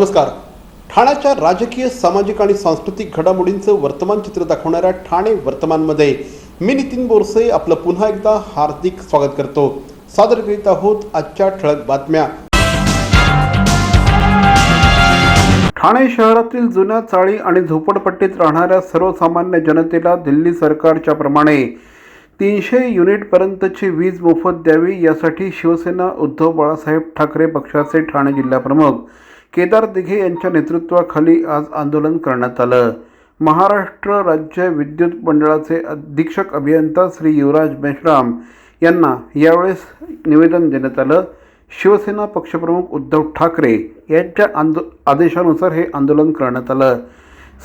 नमस्कार. ठाण्याच्या राजकीय सामाजिक आणि सांस्कृतिक घडामोडींचं वर्तमान चित्र दाखवणाऱ्या ठाणे वर्तमानमध्ये मी नितीन बोरसे आपलं पुन्हा एकदा हार्दिक स्वागत करतो. सादर करीत आहोत आजच्या ठळक बातम्या. ठाणे शहरातील जुन्या चाळी आणि झोपडपट्टीत राहणाऱ्या सर्वसामान्य जनतेला दिल्ली सरकारच्या प्रमाणे तीनशे युनिटपर्यंतची वीज मोफत द्यावी यासाठी शिवसेना उद्धव बाळासाहेब ठाकरे पक्षाचे ठाणे जिल्हाप्रमुख केदार दिघे यांच्या नेतृत्वाखाली आज आंदोलन करण्यात आलं. महाराष्ट्र राज्य विद्युत मंडळाचे अधीक्षक अभियंता श्री युवराज मेश्राम यांना यावेळेस निवेदन देण्यात आलं. शिवसेना पक्षप्रमुख उद्धव ठाकरे यांच्या आंदो आदेशानुसार हे आंदोलन करण्यात आलं.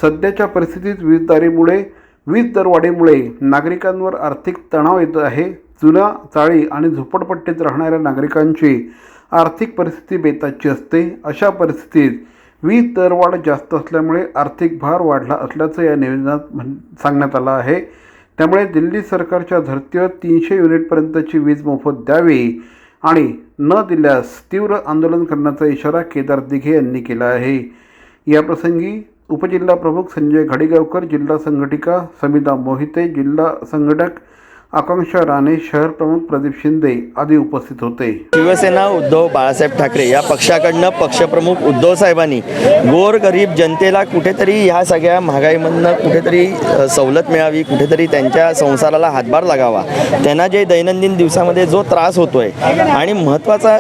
सध्याच्या परिस्थितीत वीजदारीमुळे वीज दरवाढीमुळे नागरिकांवर आर्थिक तणाव येत आहे. जुन्या चाळी आणि झोपडपट्टीत राहणाऱ्या नागरिकांची आर्थिक परिस्थिती बेताची असते. अशा परिस्थितीत वीज दरवाढ जास्त असल्यामुळे आर्थिक भार वाढला असल्याचं या निवेदनात म्हण सांगण्यात आलं आहे. त्यामुळे दिल्ली सरकारच्या धर्तीवर तीनशे युनिटपर्यंतची वीज मोफत द्यावी आणि न दिल्यास तीव्र आंदोलन करण्याचा इशारा केदार दिघे यांनी केला आहे. याप्रसंगी उपजिल्हा प्रमुख संजय घाडीगावकर जिल्हा संघटिका समिता मोहिते जिल्हा संघटक आकांक्षा राणे शहर प्रमुख प्रदीप शिंदे आदी उपस्थित होते. शिवसेना उद्धव बाळासाहेब ठाकरे या पक्षाकडनं पक्षप्रमुख उद्धव साहेबांनी गोरगरीब जनतेला कुठेतरी ह्या सगळ्या महागाईमधनं कुठेतरी सवलत मिळावी कुठेतरी त्यांच्या संसाराला हातभार लागावा. त्यांना जे दैनंदिन दिवसामध्ये जो त्रास होतोय आणि महत्त्वाचा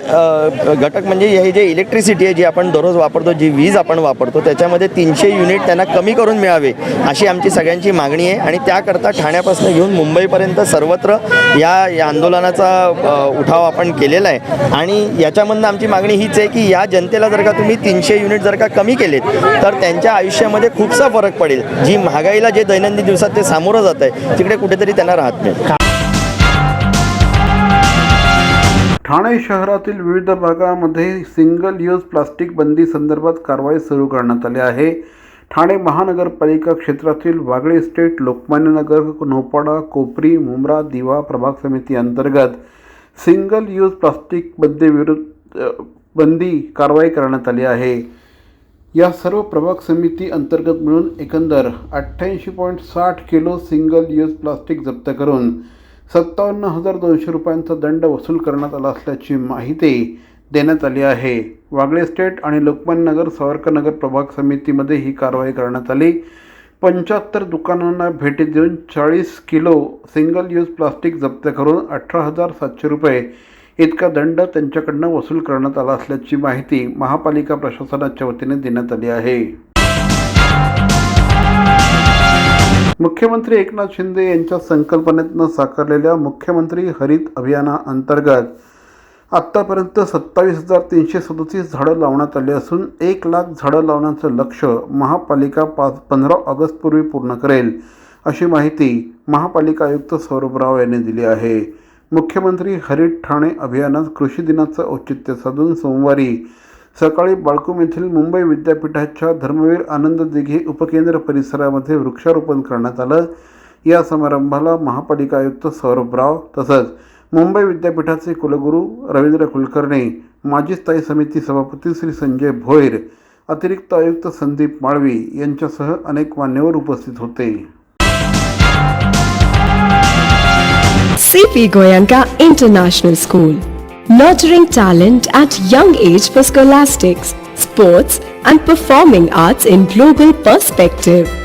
घटक म्हणजे हे जे इलेक्ट्रिसिटी आहे जी आपण दररोज वापरतो जी वीज आपण वापरतो त्याच्यामध्ये तीनशे युनिट त्यांना कमी करून मिळावे अशी आमची सगळ्यांची मागणी आहे. आणि त्याकरता ठाण्यापासून घेऊन मुंबईपर्यंत सर्वत्र या या आंदोलनाचा उठाव आपण केलेला आहे. आणि याच्यामधनं आमची मागणी हीच आहे की या जनतेला जर का तुम्ही तीनशे युनिट जर का कमी केलेत तर त्यांच्या आयुष्यामध्ये खूपसा फरक पडेल. जी महागाईला जे दैनंदिन दिवसात ते सामोरं जात आहे तिकडे कुठेतरी त्यांना राहत नाही. ठाणे शहरातील विविध भागामध्ये सिंगल यूज प्लास्टिक बंदी संदर्भात कारवाई सुरू करण्यात आली आहे. ठाणे महानगरपालिका क्षेत्रातील वागळे इस्टेट लोकमान्य नगर नोपाडा कोपरी मुंब्रा दिवा प्रभाग समिती अंतर्गत सिंगल यूज प्लास्टिक बंदी विरुद्ध बंदी कारवाई करण्यात आली आहे. या सर्व प्रभाग समिती अंतर्गत मिळून एकंदर अठ्ठ्याऐंशी पॉईंट साठ किलो सिंगल यूज प्लास्टिक जप्त करून सत्तावन्न हजार दोनशे रुपयांचा दंड वसूल करण्यात आला असल्याची माहिती देण्यात आली आहे. वागळे स्टेट आणि लोकमाननगर सावरकरनगर प्रभाग समितीमध्ये ही कारवाई करण्यात आली. पंच्याहत्तर दुकानांना भेटी देऊन चाळीस किलो सिंगल यूज प्लास्टिक जप्त करून अठरा हजार सातशे रुपये इतका दंड त्यांच्याकडनं वसूल करण्यात आला असल्याची माहिती महापालिका प्रशासनाच्या वतीने देण्यात आली आहे. मुख्यमंत्री एकनाथ शिंदे यांच्या संकल्पनेतनं साकारलेल्या मुख्यमंत्री हरित अभियानाअंतर्गत आत्तापर्यंत सत्तावीस हजार तीनशे सदतीस झाडं लावण्यात आली असून एक लाख झाडं लावण्याचं लक्ष महापालिका पाच पंधरा ऑगस्टपूर्वी पूर्ण करेल अशी माहिती महापालिका आयुक्त सौरभ राव यांनी दिली आहे. मुख्यमंत्री हरित ठाणे अभियानात कृषी दिनाचं औचित्य साधून सोमवारी सकाळी बाळकूम येथील मुंबई विद्यापीठाच्या धर्मवीर आनंद दिघे उपकेंद्र परिसरामध्ये वृक्षारोपण करण्यात आलं. या समारंभाला महापालिका आयुक्त सौरभ राव तसंच मुंबई विद्यापीठाचे कुलगुरू रवींद्र कुलकर्णी माजी स्थायी समिती सभापती श्री संजय भोईर अतिरिक्त आयुक्त संदीप माळवी यांच्यासह अनेक मान्यवर उपस्थित होते. C P Goenka international school nurturing talent at young age for scholastics sports and performing arts in global perspective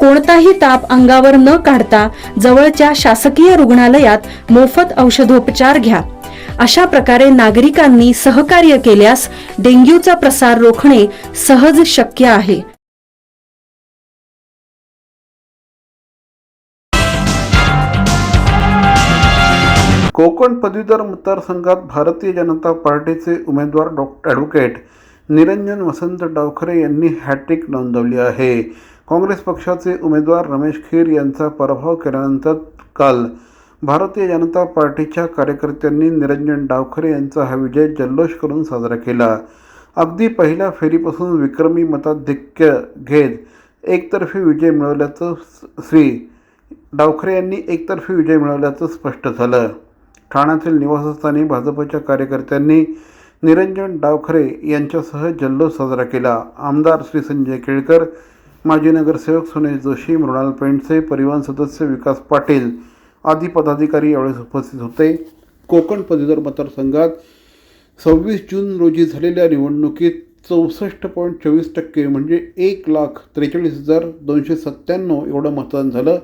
कोणताही ताप अंगावर न काढता जवळच्या शासकीय रुग्णालयात मोफत औषधोपचार घ्या. अशा प्रकारे नागरिकांनी सहकार्य केल्यास डेंग्यूचा प्रसार रोखणे सहज शक्य आहे. कोकण पदवीधर मतदारसंघात भारतीय जनता पार्टीचे उमेदवार डॉक्टर ॲडव्होकेट निरंजन वसंत डावखरे यांनी हॅट्रिक नोंदवली आहे. काँग्रेस पक्षाचे उमेदवार रमेश खीर यांचा पराभव केल्यानंतर काल भारतीय जनता पार्टीच्या कार्यकर्त्यांनी निरंजन डावखरे यांचा हा विजय जल्लोष करून साजरा केला. अगदी पहिल्या फेरीपासून विक्रमी मताधिक्य घेत एकतर्फी विजय मिळवल्याचं श्री डावखरे यांनी एकतर्फी विजय मिळवल्याचं स्पष्ट झालं. ठाण्यातील निवासस्थानी भाजपच्या कार्यकर्त्यांनी निरंजन डावखरे यांच्यासह जल्लोष साजरा केला. आमदार श्री संजय केळकर माजी नगरसेवक सुनेश जोशी मृणाल पेंडसे परिवहन सदस्य विकास पाटील आदी पदाधिकारी यावेळेस उपस्थित होते. कोकण पदवीधर मतदारसंघात सव्वीस जून रोजी झालेल्या निवडणुकीत चौसष्ट पॉईंट चोवीस टक्के म्हणजे एक लाख त्रेचाळीस हजार दोनशे सत्त्याण्णव एवढं मतदान झालं.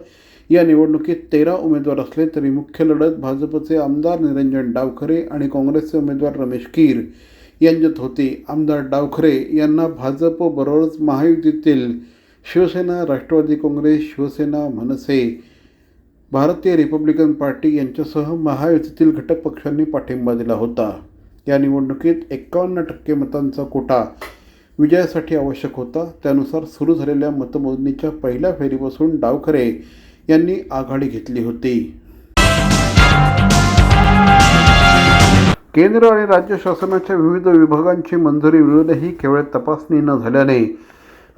या निवडणुकीत तेरा उमेदवार असले तरी मुख्य लढत भाजपचे आमदार निरंजन डावखरे आणि काँग्रेसचे उमेदवार रमेश कीर यांच्यात होती. आमदार डावखरे यांना भाजपबरोबरच महायुतीतील शिवसेना राष्ट्रवादी काँग्रेस शिवसेना मनसे भारतीय रिपब्लिकन पार्टी यांच्यासह महायुतीतील घटक पक्षांनी पाठिंबा दिला होता. या निवडणुकीत एक्कावन्न टक्के मतांचा कोटा विजयासाठी आवश्यक होता. त्यानुसार सुरू झालेल्या मतमोजणीच्या पहिल्या फेरीपासून डावखरे यांनी आघाडी घेतली होती. केंद्र आणि राज्य शासनाच्या विविध विभागांची मंजुरी मिळूनही केवळ तपासणी न झाल्याने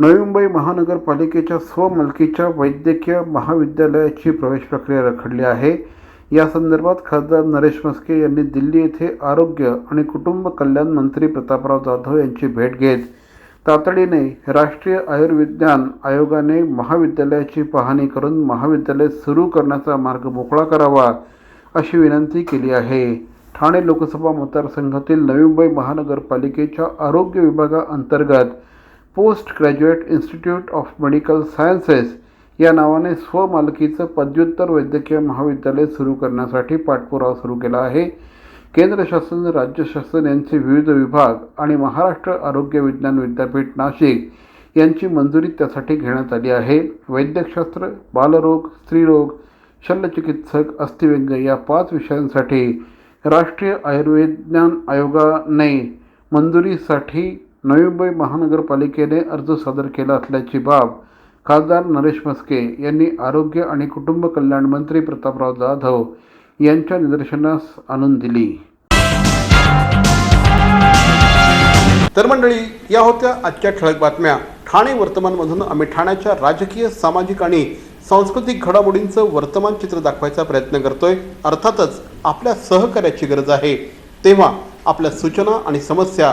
नवी मुंबई महानगरपालिकेच्या स्वमालकीच्या वैद्यकीय महाविद्यालयाची प्रवेश प्रक्रिया रखडली आहे. या संदर्भात खासदार नरेश म्हस्के यांनी दिल्ली येथे आरोग्य आणि कुटुंब कल्याण मंत्री प्रतापराव जाधव यांची भेट घेत तातडीने राष्ट्रीय आयुर्विज्ञान आयोगाने महाविद्यालयाची पाहणी करून महाविद्यालय सुरू करण्याचा मार्ग मोकळा करावा अशी विनंती केली आहे. ठाणे लोकसभा मतदारसंघातील नवी मुंबई महानगरपालिकेच्या आरोग्य विभागाअंतर्गत post graduate institute of medical sciences या नावाने स्वमालकीचं पदव्युत्तर वैद्यकीय महाविद्यालय सुरू करण्यासाठी पाठपुरावा सुरू केला आहे. केंद्र शासन राज्य शासन यांचे विविध विभाग आणि महाराष्ट्र आरोग्य विज्ञान विद्यापीठ नाशिक यांची मंजुरी त्यासाठी घेण्यात आली आहे. वैद्यकशास्त्र बालरोग स्त्रीरोग शल्यचिकित्सक अस्थिव्यंग या पाच विषयांसाठी राष्ट्रीय आयुर्विज्ञान आयोगाने मंजुरीसाठी नवी मुंबई महानगरपालिकेने अर्ज सादर केला असल्याची बाब खासदार नरेश मस्के यांनी आरोग्य आणि कुटुंब कल्याण मंत्री प्रतापराव जाधव यांच्या निदर्शनास आणून दिली. तर मंडळी या होत्या आजच्या ठळक बातम्या. ठाणे वर्तमानमधून आम्ही ठाण्याच्या राजकीय सामाजिक आणि सांस्कृतिक घडामोडींचं वर्तमान चित्र दाखवायचा प्रयत्न करतोय. अर्थातच आपल्या सहकार्याची गरज आहे. तेव्हा आपल्या सूचना आणि समस्या